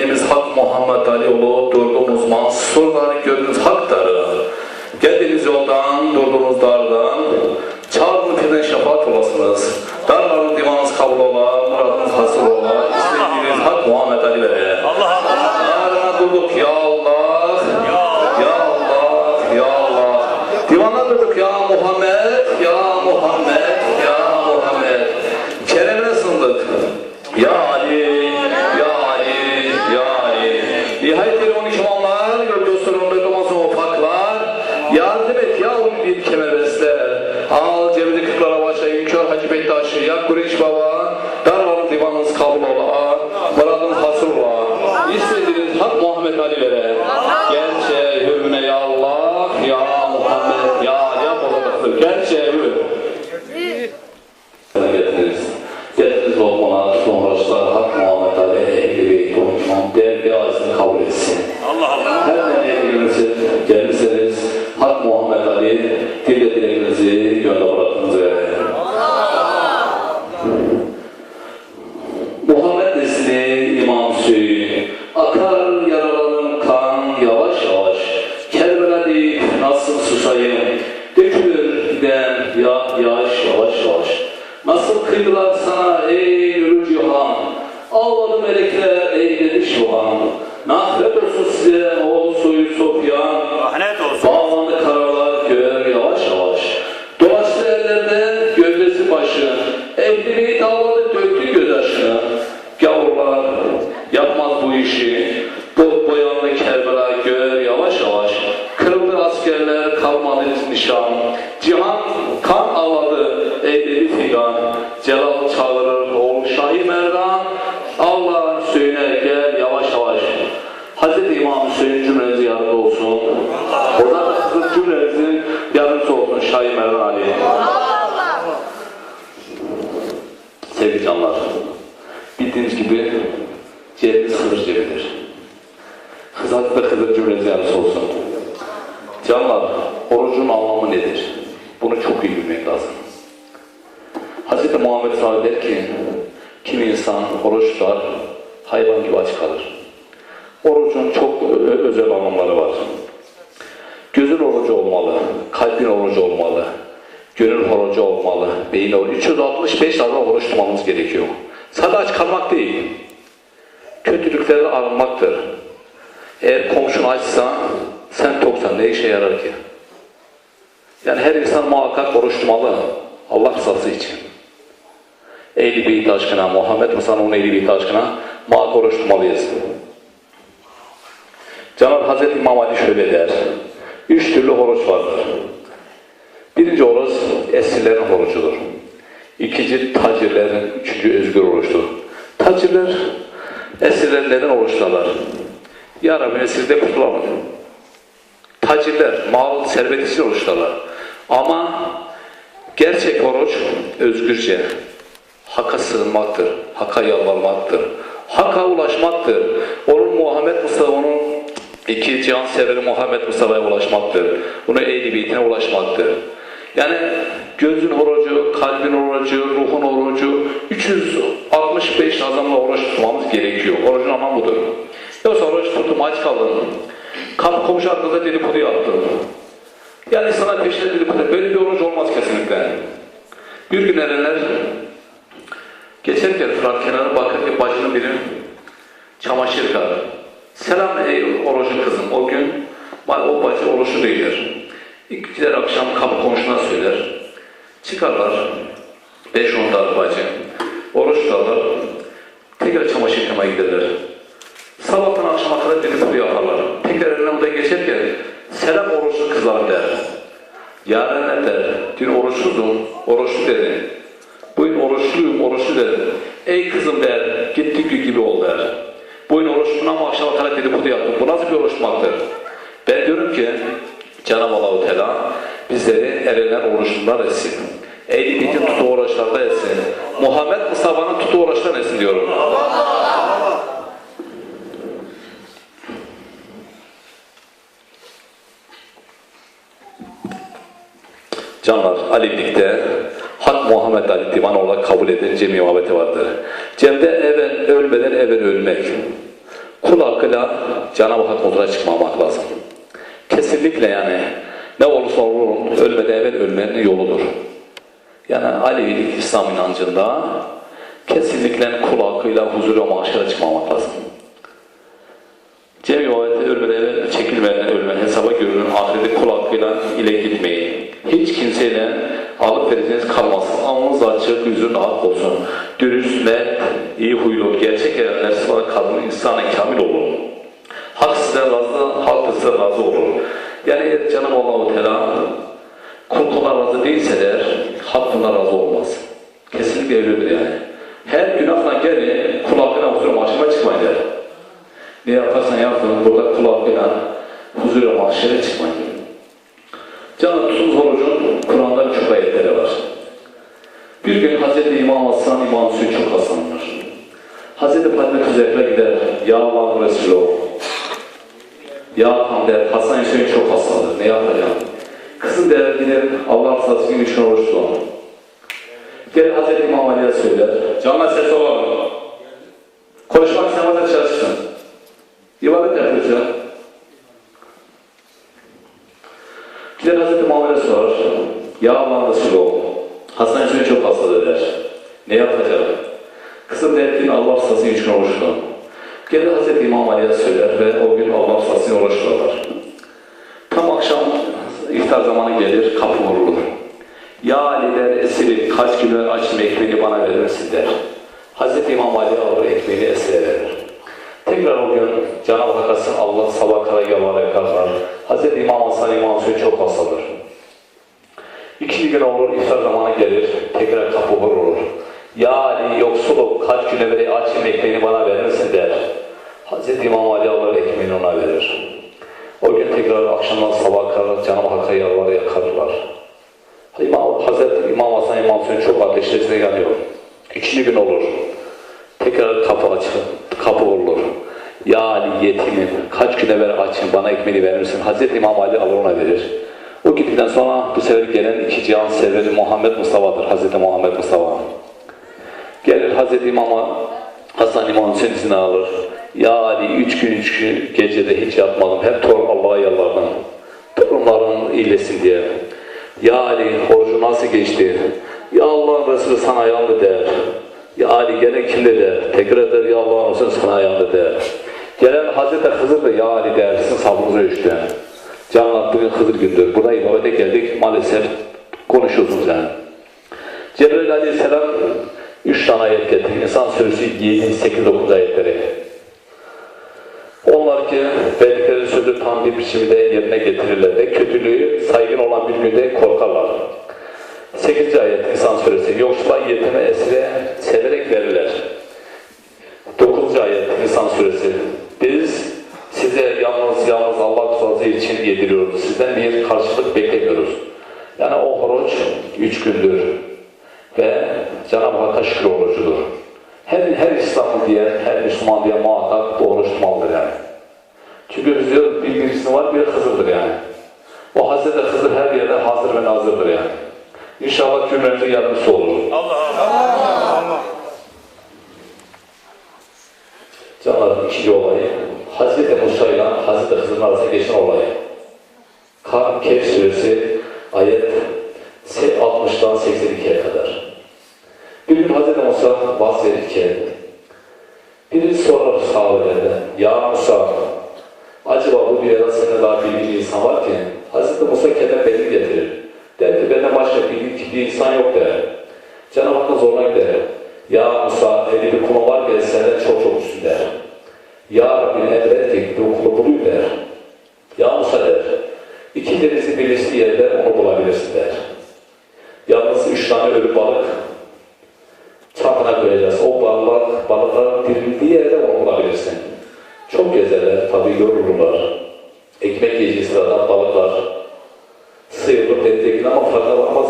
Geldiğimiz Hak Muhammed Ali olup durduğumuz mansurları gördüğünüz hakları. Geldiğiniz yoldan, durduğunuz dardan, çağrını birden şefaat olasınız. Darların divanınız kabul ola, muradınız hasıl ola, istediğiniz Hak Muhammed Ali vere. Allah Allah. Darına durduk ya Allah, Al cebini kırklara başlayın, kör Hacı Bektaş'ı, yak Kureyş Baba. Daralın divanınız kabul ola, muradınız hasıl ola. İstediğiniz hak Muhammed Ali vere. Gerçe hürmüne ya Allah, ya Muhammed, ya Ali yap olacaktır. Gerçe hürmüne. getiririz. Getiririz olmalar, sonrasılar, Hak Muhammed Ali, Ehli Beyt, Konuşmam, değerli ağzını kabul etsin. Allah Allah. Her gelirseniz Hak Ali, dille ve Muhammed nesli İmam Hüseyin Akar yaralarım askerler kalmadı nişan. Cihan kan ağladı eyledi figan. Celal çağırır oğul Şahi Merdan. Allah Hüseyin'e gel yavaş yavaş. Hazreti İmam Hüseyin cümlenizi yararlı olsun. Oradan da sizin cümlenizin yardımcısı olsun Şahin Merdan Ali. Sevgili canlar, bildiğiniz gibi ciğerimiz Hızır cebidir. Hızat ve cümlenizi yardımcısı olsun. Canlar, orucun anlamı nedir? Bunu çok iyi bilmek lazım. Hz. Muhammed Sallallahu der ki, kimi insan oruç tutar, hayvan gibi aç kalır. Orucun çok özel anlamları var. Gözün orucu olmalı, kalbin orucu olmalı, gönül orucu olmalı, beyin orucu. 365 tane oruç tutmamız gerekiyor. Sadece aç kalmak değil, kötülüklerden arınmaktır. Eğer komşun açsa, sen toksan ne işe yarar ki? Yani her insan muhakkak oruç tutmalı, Allah rızası için. Ehli beyt aşkına, Muhammed Musa'nın ehli beyt aşkına muhakkak oruç tutmalıyız. Cenab-ı Hazreti İmam Ali şöyle der. Üç türlü oruç vardır. Birinci oruç esirlerin orucudur. İkinci tacirlerin, üçüncü özgür oruçtur. Tacirler esirler neden oruçlarlar? Ya Rabbi esirde kurtulalım. Tacirler mal servet için oruçlarlar. Ama gerçek oruç özgürce, sığınmaktır, Hak'a yalvarmaktır, Hak'a ulaşmaktır. Onun Muhammed Mustafa, onun iki cihan severi Muhammed Mustafa'ya ulaşmaktır. Bunu ehli beytine ulaşmaktır. Yani gözün orucu, kalbin orucu, ruhun orucu, 365 azamla oruç tutmamız gerekiyor. Orucun anlamı budur. Yoksa oruç tuttum, aç kaldım. Kapı komşu hakkında dedikodu yaptım. Yani sana peşine dedikodu. Böyle bir oruç olmaz kesinlikle. Bir gün erenler Geçerken Fırat kenarı bakırken bacının biri çamaşır yıkar. Selam ey oruçlu kızım. O gün o bacı oruçlu değildir. İlk gider akşam kapı komşuna söyler. Çıkarlar. Beş on dar bacı. Oruç tutarlar. Tekrar çamaşır yıkamaya giderler. Sabahtan akşama kadar dedikodu yaparlar. Tekrar eline odaya geçerken selam oruçlu kızlar der. Yarın der? Dün oruçluydun, oruçlu dedi. Oruçluyum, oruçlu dedim. Ey kızım der, gittik gibi ol der. Bugün oruçluyum ama akşama kadar dedikodu yaptım. Bu nasıl bir oruçmaktır? Ben diyorum ki, Cenab-ı Allah-u Teala bizleri erenler oruçlular etsin. Ehli bitin tutu oruçlarda etsin. Muhammed Mustafa'nın tutu oruçlarından etsin diyorum. Canlar Ali'likte Muhammed Ali divan olarak kabul edilen cemi muhabbeti vardır. Cem'de evvel ölmeden evvel ölmek. Kul kulakıyla Cenab-ı Hak huzuruna çıkmamak lazım. Kesinlikle yani ne olursa olsun ölmeden evvel ölmenin yoludur. Yani Alevilik İslam inancında kesinlikle kul hakkıyla huzur ve mahşere çıkmamak lazım. Cem rivayeti ölmeden evvel çekilmeden ölme hesaba görülür. Ahirette kul hakkıyla ile gitmeyin. Hiç kimseyle vereceğiniz kalmasın. Alnınız açık, yüzün ak olsun. Dürüst, net, iyi huylu, gerçek erenler sıfat kadın insana kamil olun. Hak size razı, halk size razı olur. Yani Cenab-ı Allah-u Teala kul kula razı değilse der, halk razı olmaz. Kesinlikle öyledir yani. Her günahla gelin, kul hakkına huzur mahşeme çıkmayın der. Ne yaparsan yapın, burada kul hakkıyla huzur ve mahşere çıkmayın. Canı tutun orucun Kur'an'da çok ayetleri var. Bir gün Hz. İmam Hasan İmam Hüseyin çok hastalanır. Fatime Tüzek'le gider, Ya Allah Resulü Ya Hakan der, Hasan Hüseyin çok hastadır, ne yapacağım? Kızım der, gider Allah rızası için üçün oruç tutar. Gelir Hz. İmam Ali'ye söyler, canına ses olalım. Konuşmak istemezse çalışsın. İbadet yapacağım. Gider Hazreti Muhammed'e sorar. Ya Allah'ın Resulü Hasan Hüseyin çok hastadır der. Ne yapacağım? Kızım der Allah rızası için oruç tutun. Gelir Hazreti İmam Ali'ye söyler ve o gün Allah rızası için. Tam akşam iftar zamanı gelir, kapı vurulur. Ya Ali der esiri kaç kilo açım ekmeğini bana verir misin der. Hazreti İmam Ali alır ekmeğini esire verir. Tekrar o gün Cenab-ı Hakk'ın Allah sabah kadar yalvara kalkar. Hazreti İmam Hasan İmam Hüseyin çok hastadır. İkinci gün olur, iftar zamanı gelir, tekrar kapı vurulur. Ya Ali yoksulum, kaç gün evvel açım ekmeğini bana verir misin der. Hazreti İmam Ali alır ekmeğini ona verir. O gün tekrar akşamdan sabah kadar Cenab-ı Hakk'a yalvarır yakarırlar. İmam, Hazreti İmam Hasan İmam Hüseyin çok ateşlesine yanıyor. İkinci gün olur. Tekrar kapı açılır, kapı vurulur. Ya Ali yetimim, kaç gün evvel açım, bana ekmeğini verir misin? Hazreti İmam Ali alır ona verir. O gittikten sonra bu sefer gelen iki cihan serveri Muhammed Mustafa'dır. Hazreti Muhammed Mustafa. Gelir Hazreti İmam Hasan İmam Hüseyin izini alır. Ya Ali üç gün üç gün gecede hiç yatmadım. Hep torun Allah'a yalvardım. Torunların iyilesin diye. Ya Ali orucu nasıl geçti? Ya Allah Resulü sana yandı der. Ya Ali gene kimde der. Tekrar eder ya Allah Resulü sana yandı der. Gelen Hazreti Hızır da ya Ali der. Sizin sabrınızı ölçtü. Canlar bugün Hızır gündür. Burada ibadete geldik. Maalesef konuşuyorsunuz yani. Cebrail Aleyhisselam üç tane ayet getirdi. İnsan Suresi 7, 8, 9 ayetleri. Onlar ki verdikleri sözü tam bir biçimde yerine getirirler ve kötülüğü saygın olan bir günde korkarlar. 8. ayet İnsan Suresi Yoksula yetime esire severek verirler. 9. ayet İnsan Suresi Biz size yalnız yalnız Allah rızası için yediriyoruz. Sizden bir karşılık beklemiyoruz. Yani o oruç üç gündür Şükür orucudur. Her, her İslamlı diye, her Müslüman diye muhakkak oruç tutmalıdır yani. Çünkü diyor bir birisi var, bir Hızır'dır yani. O Hazreti Hızır her yerde hazır ve nazırdır yani. İnşallah cümlemize yardımcısı olur. Allah Allah. Canların ikinci olayı, Hazreti Musa ile Hazreti Hızır'ın arasında geçen olay. Kaf Kehf suresi ayet 60'dan 82'ye kadar. Bir gün Hazreti Musa verirken biri sorar sahabelerden, Ya Musa, acaba bu bir seninle daha bilgili insan var ki Hazreti Musa kendine belli getirir. Der ki benden başka bilgi bir insan yok der. Cenab-ı Hakk'ın zoruna gider. Ya Musa öyle bir kulun var ki senden çok çok üstün. Ya Rabbi emret ki bu kulu bulayım der. Ya Musa der. İki denizin birleştiği yerde onu bulabilirsin der. Yalnız üç tane ölü balık çapına koyacağız. O balık, balıkların dirildiği yerde onu bulabilirsin. Çok gezerler, tabii yorulurlar. Ekmek yiyeceği sırada balıklar sıyrılıp denizde ama farkına varmazlar.